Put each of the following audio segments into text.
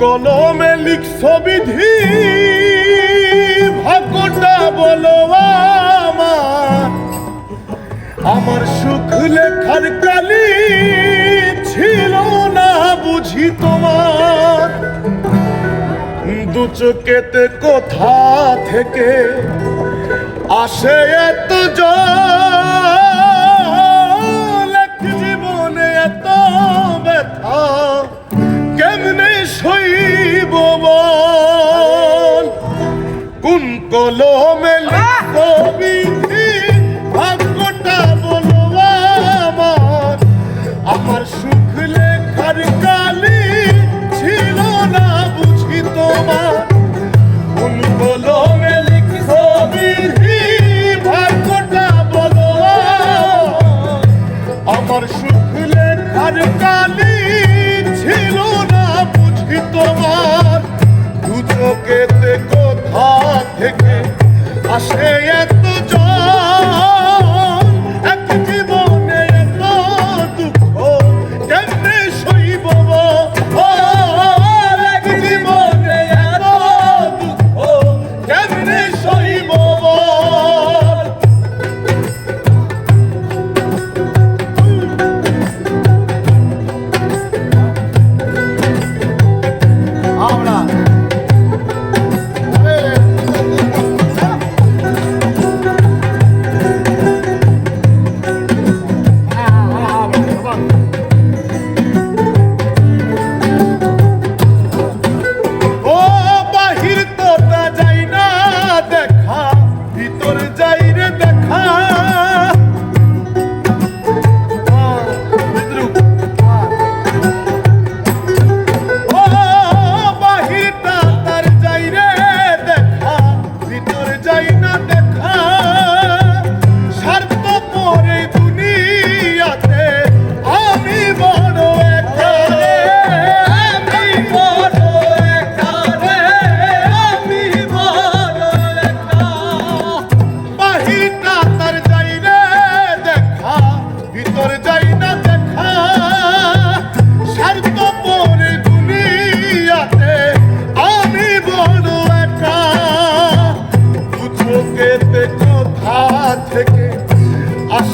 কলমে লিখছ বিধি, ভাগ্যটা আমার। সুখ লেখার কালি ছিল না বুঝি তোমার। দু চোখেতে কোথা থেকে আসে এত জল ভবন কোন কলমে কবিছি ভাগ্যটা বলো আমার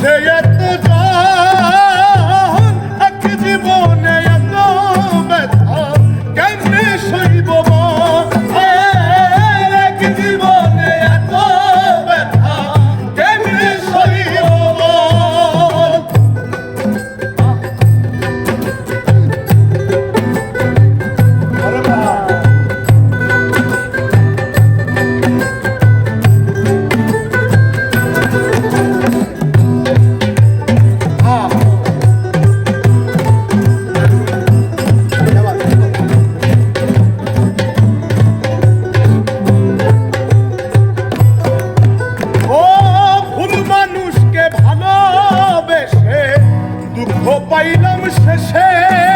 Say yes. se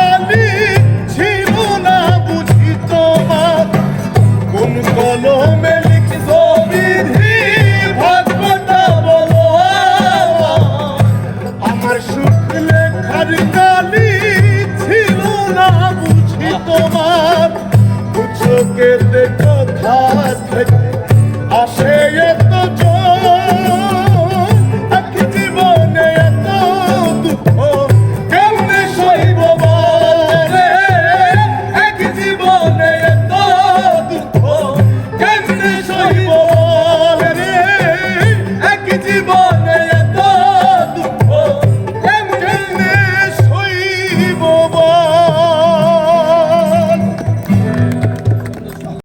কোথা থেকে আসে এত এক জীবনে এত দুঃখ, কেমনে সইব রে? এক জীবনে এত দুঃখ, কেমনে সইব রে? এক জীবনে